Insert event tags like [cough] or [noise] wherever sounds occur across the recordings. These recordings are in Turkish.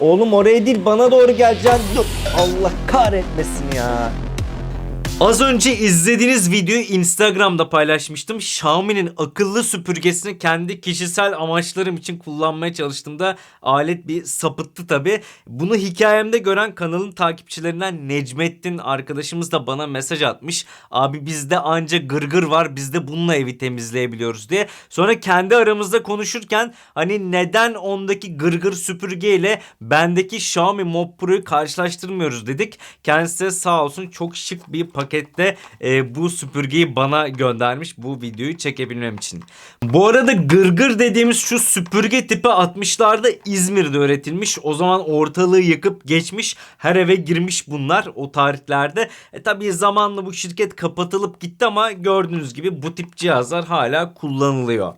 Oğlum oraya değil bana doğru geleceksin. Allah kahretmesin ya. Az önce izlediğiniz videoyu Instagram'da paylaşmıştım. Xiaomi'nin akıllı süpürgesini kendi kişisel amaçlarım için kullanmaya çalıştığımda alet bir sapıttı tabi. Bunu hikayemde gören kanalın takipçilerinden Necmettin arkadaşımız da bana mesaj atmış. Abi bizde anca gırgır var biz de bununla evi temizleyebiliyoruz diye. Sonra kendi aramızda konuşurken hani neden ondaki gırgır süpürgeyle bendeki Xiaomi Mob Pro'yu karşılaştırmıyoruz dedik. Kendisi sağ olsun çok şık bir pakette e, bu süpürgeyi bana göndermiş bu videoyu çekebilmem için. Bu arada gırgır dediğimiz şu süpürge tipi 60'larda İzmir'de üretilmiş. O zaman ortalığı yıkıp geçmiş her eve girmiş bunlar o tarihlerde. E tabii zamanla bu şirket kapatılıp gitti ama gördüğünüz gibi bu tip cihazlar hala kullanılıyor.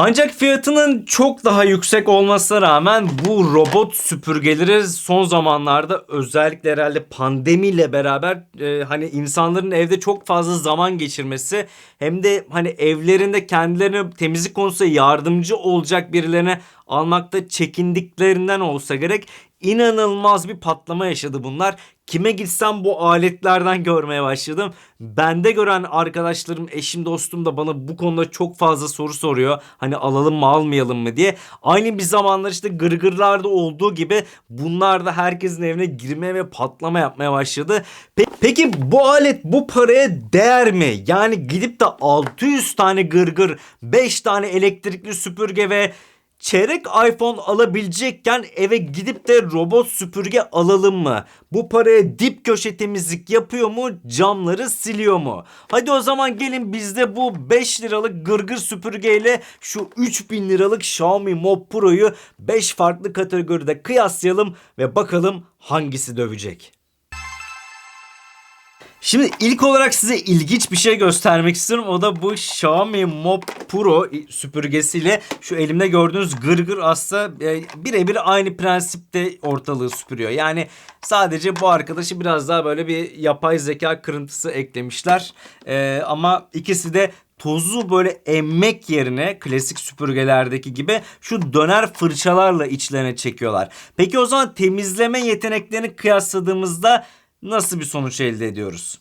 Ancak fiyatının çok daha yüksek olmasına rağmen bu robot süpürgeleri son zamanlarda özellikle herhalde pandemiyle beraber e, hani insanların evde çok fazla zaman geçirmesi hem de hani evlerinde kendilerine temizlik konusunda yardımcı olacak birilerine almakta çekindiklerinden olsa gerek inanılmaz bir patlama yaşadı bunlar. Kime gitsem bu aletlerden görmeye başladım. Bende gören arkadaşlarım, eşim, dostum da bana bu konuda çok fazla soru soruyor. Hani alalım mı almayalım mı diye. Aynı bir zamanlar işte gırgırlarda olduğu gibi bunlar da herkesin evine girmeye ve patlama yapmaya başladı. Pe- Peki bu alet bu paraya değer mi? Yani gidip de 600 tane gırgır, 5 tane elektrikli süpürge ve çeyrek iPhone alabilecekken eve gidip de robot süpürge alalım mı? Bu paraya dip köşe temizlik yapıyor mu? Camları siliyor mu? Hadi o zaman gelin biz de bu 5 liralık gırgır süpürgeyle şu 3000 liralık Xiaomi Mob Pro'yu 5 farklı kategoride kıyaslayalım ve bakalım hangisi dövecek. Şimdi ilk olarak size ilginç bir şey göstermek istiyorum. O da bu Xiaomi Mob Pro süpürgesiyle şu elimde gördüğünüz gırgır aslında e, birebir aynı prensipte ortalığı süpürüyor. Yani sadece bu arkadaşı biraz daha böyle bir yapay zeka kırıntısı eklemişler. E, ama ikisi de tozu böyle emmek yerine klasik süpürgelerdeki gibi şu döner fırçalarla içlerine çekiyorlar. Peki o zaman temizleme yeteneklerini kıyasladığımızda nasıl bir sonuç elde ediyoruz?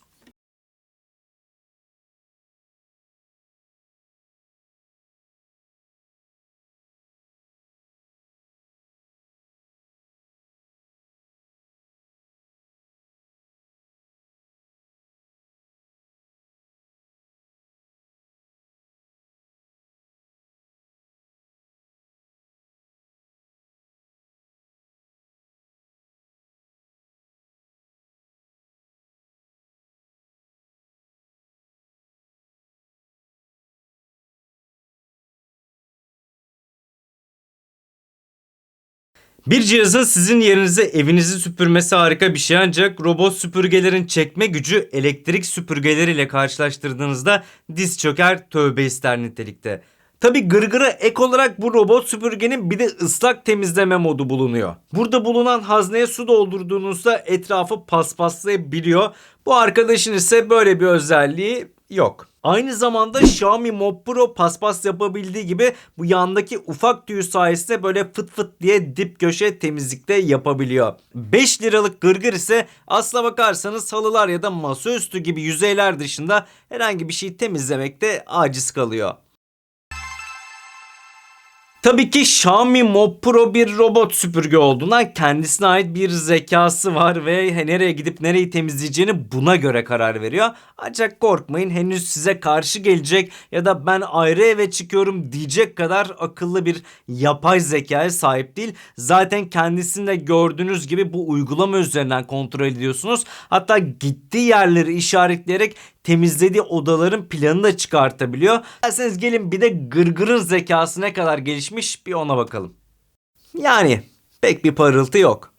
Bir cihazın sizin yerinize evinizi süpürmesi harika bir şey ancak robot süpürgelerin çekme gücü elektrik süpürgeleriyle karşılaştırdığınızda diz çöker tövbe ister nitelikte. Tabi gırgıra ek olarak bu robot süpürgenin bir de ıslak temizleme modu bulunuyor. Burada bulunan hazneye su doldurduğunuzda etrafı paspaslayabiliyor. Bu arkadaşın ise böyle bir özelliği yok. Aynı zamanda Xiaomi Mob Pro paspas yapabildiği gibi bu yandaki ufak tüyü sayesinde böyle fıt fıt diye dip köşe temizlikte yapabiliyor. 5 liralık gırgır ise asla bakarsanız halılar ya da masaüstü gibi yüzeyler dışında herhangi bir şey temizlemekte aciz kalıyor. Tabii ki Xiaomi Mob Pro bir robot süpürge olduğundan kendisine ait bir zekası var ve nereye gidip nereyi temizleyeceğini buna göre karar veriyor. Ancak korkmayın henüz size karşı gelecek ya da ben ayrı eve çıkıyorum diyecek kadar akıllı bir yapay zekaya sahip değil. Zaten kendisinde gördüğünüz gibi bu uygulama üzerinden kontrol ediyorsunuz. Hatta gittiği yerleri işaretleyerek temizlediği odaların planını da çıkartabiliyor. İsterseniz gelin bir de gırgırın zekası ne kadar gelişmiş bir ona bakalım. Yani pek bir parıltı yok.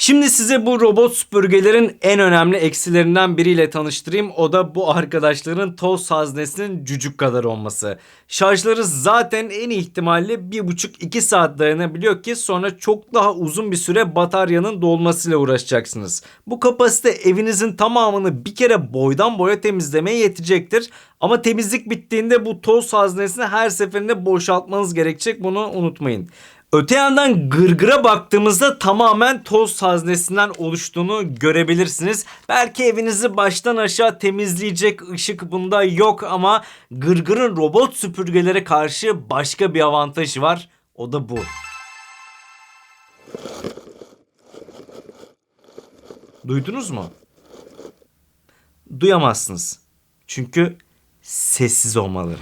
Şimdi size bu robot süpürgelerin en önemli eksilerinden biriyle tanıştırayım. O da bu arkadaşların toz haznesinin cücük kadar olması. Şarjları zaten en ihtimalle 1,5-2 saat dayanabiliyor ki sonra çok daha uzun bir süre bataryanın dolmasıyla uğraşacaksınız. Bu kapasite evinizin tamamını bir kere boydan boya temizlemeye yetecektir. Ama temizlik bittiğinde bu toz haznesini her seferinde boşaltmanız gerekecek bunu unutmayın. Öte yandan gırgıra baktığımızda tamamen toz haznesinden oluştuğunu görebilirsiniz. Belki evinizi baştan aşağı temizleyecek ışık bunda yok ama gırgırın robot süpürgelere karşı başka bir avantajı var. O da bu. Duydunuz mu? Duyamazsınız. Çünkü sessiz olmaları.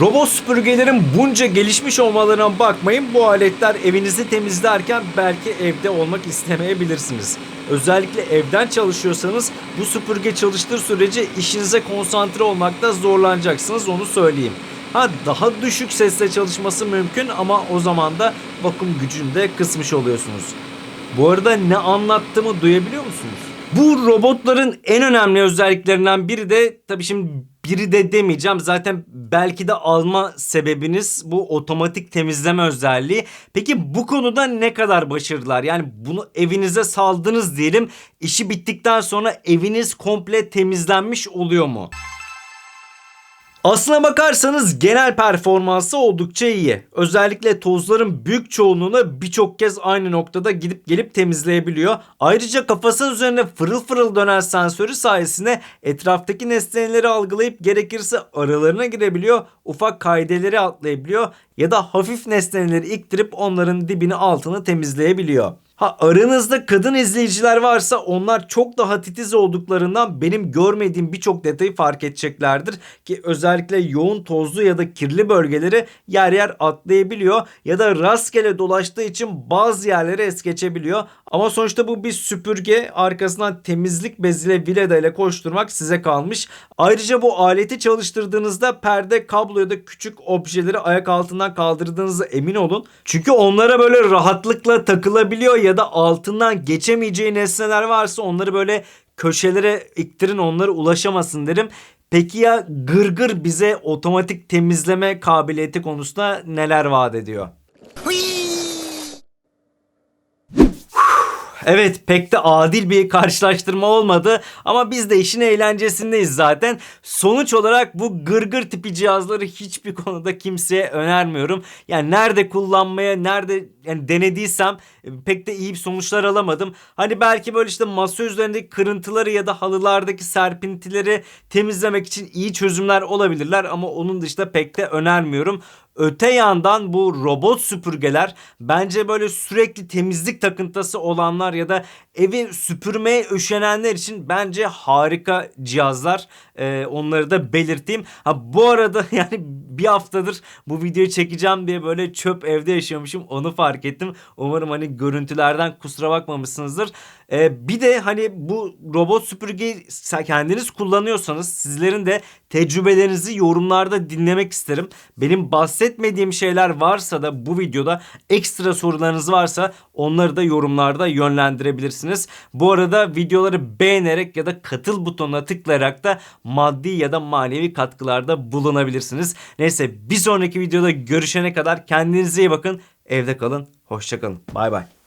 Robot süpürgelerin bunca gelişmiş olmalarına bakmayın. Bu aletler evinizi temizlerken belki evde olmak istemeyebilirsiniz. Özellikle evden çalışıyorsanız bu süpürge çalıştığı sürece işinize konsantre olmakta zorlanacaksınız onu söyleyeyim. Ha daha düşük sesle çalışması mümkün ama o zaman da vakum gücünü de kısmış oluyorsunuz. Bu arada ne anlattığımı duyabiliyor musunuz? Bu robotların en önemli özelliklerinden biri de tabii şimdi biri de demeyeceğim. Zaten belki de alma sebebiniz bu otomatik temizleme özelliği. Peki bu konuda ne kadar başarılılar? Yani bunu evinize saldınız diyelim. İşi bittikten sonra eviniz komple temizlenmiş oluyor mu? Aslına bakarsanız genel performansı oldukça iyi. Özellikle tozların büyük çoğunluğunu birçok kez aynı noktada gidip gelip temizleyebiliyor. Ayrıca kafasının üzerine fırıl fırıl dönen sensörü sayesinde etraftaki nesneleri algılayıp gerekirse aralarına girebiliyor. Ufak kaydeleri atlayabiliyor ya da hafif nesneleri iktirip onların dibini altını temizleyebiliyor. Ha aranızda kadın izleyiciler varsa onlar çok daha titiz olduklarından benim görmediğim birçok detayı fark edeceklerdir ki özellikle yoğun tozlu ya da kirli bölgeleri yer yer atlayabiliyor ya da rastgele dolaştığı için bazı yerleri es geçebiliyor. Ama sonuçta bu bir süpürge arkasından temizlik beziyle vileda ile koşturmak size kalmış. Ayrıca bu aleti çalıştırdığınızda perde, kablo ya da küçük objeleri ayak altından kaldırdığınıza emin olun. Çünkü onlara böyle rahatlıkla takılabiliyor ya da altından geçemeyeceği nesneler varsa onları böyle köşelere iktirin onları ulaşamasın derim. Peki ya gırgır bize otomatik temizleme kabiliyeti konusunda neler vaat ediyor? Evet pek de adil bir karşılaştırma olmadı ama biz de işin eğlencesindeyiz zaten. Sonuç olarak bu gırgır tipi cihazları hiçbir konuda kimseye önermiyorum. Yani nerede kullanmaya, nerede yani denediysem e, pek de iyi bir sonuçlar alamadım. Hani belki böyle işte masa üzerindeki kırıntıları ya da halılardaki serpintileri temizlemek için iyi çözümler olabilirler ama onun dışında pek de önermiyorum. Öte yandan bu robot süpürgeler bence böyle sürekli temizlik takıntısı olanlar ya da evi süpürmeye üşenenler için bence harika cihazlar. Ee, onları da belirteyim. Ha bu arada [laughs] yani bir haftadır bu videoyu çekeceğim diye böyle çöp evde yaşıyormuşum. Onu fark ettim. Umarım hani görüntülerden kusura bakmamışsınızdır. Ee, bir de hani bu robot süpürgeyi kendiniz kullanıyorsanız sizlerin de tecrübelerinizi yorumlarda dinlemek isterim. Benim bahsetmediğim şeyler varsa da bu videoda ekstra sorularınız varsa onları da yorumlarda yönlendirebilirsiniz. Bu arada videoları beğenerek ya da katıl butonuna tıklayarak da maddi ya da manevi katkılarda bulunabilirsiniz. Neyse bir sonraki videoda görüşene kadar kendinize iyi bakın. Evde kalın. Hoşçakalın. Bay bay.